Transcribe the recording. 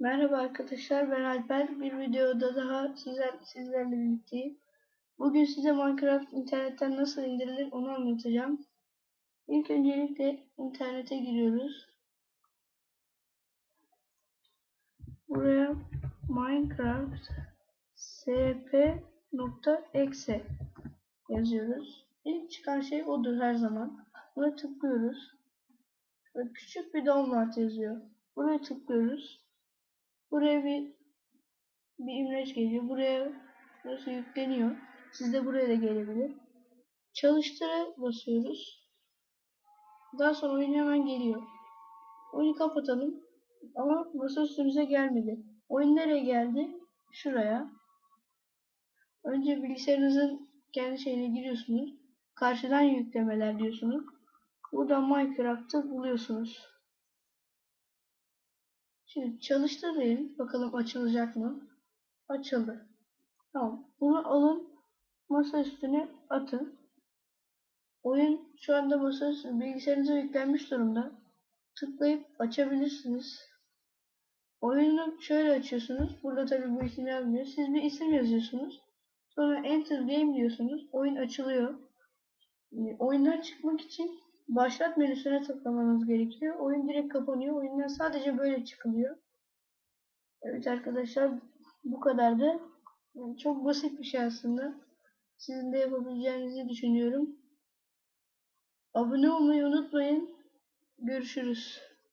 Merhaba arkadaşlar ben Alper. Bir videoda daha sizler, sizlerle birlikteyim. Bugün size Minecraft internetten nasıl indirilir onu anlatacağım. İlk öncelikle internete giriyoruz. Buraya Minecraft sp.exe yazıyoruz. İlk çıkan şey odur her zaman. Buna tıklıyoruz. Ve küçük bir download yazıyor. Buraya tıklıyoruz. Buraya bir bir imleç geliyor. Buraya burası yükleniyor. Siz de buraya da gelebilir. Çalıştıra basıyoruz. Daha sonra oyun hemen geliyor. Oyunu kapatalım. Ama masa üstümüze gelmedi. Oyun nereye geldi? Şuraya. Önce bilgisayarınızın kendi şeyine giriyorsunuz. Karşıdan yüklemeler diyorsunuz. Buradan Minecraft'ı buluyorsunuz. Şimdi çalıştırayım. Bakalım açılacak mı? Açıldı. Tamam. Bunu alın. Masa üstüne atın. Oyun şu anda masa üstü bilgisayarınıza yüklenmiş durumda. Tıklayıp açabilirsiniz. Oyunu şöyle açıyorsunuz. Burada tabii bu isim yazmıyor. Siz bir isim yazıyorsunuz. Sonra Enter Game diyorsunuz. Oyun açılıyor. Oyundan çıkmak için başlat menüsüne tıklamanız gerekiyor. Oyun direkt kapanıyor. Oyundan sadece böyle çıkılıyor. Evet arkadaşlar bu kadardı. Yani çok basit bir şey aslında. Sizin de yapabileceğinizi düşünüyorum. Abone olmayı unutmayın. Görüşürüz.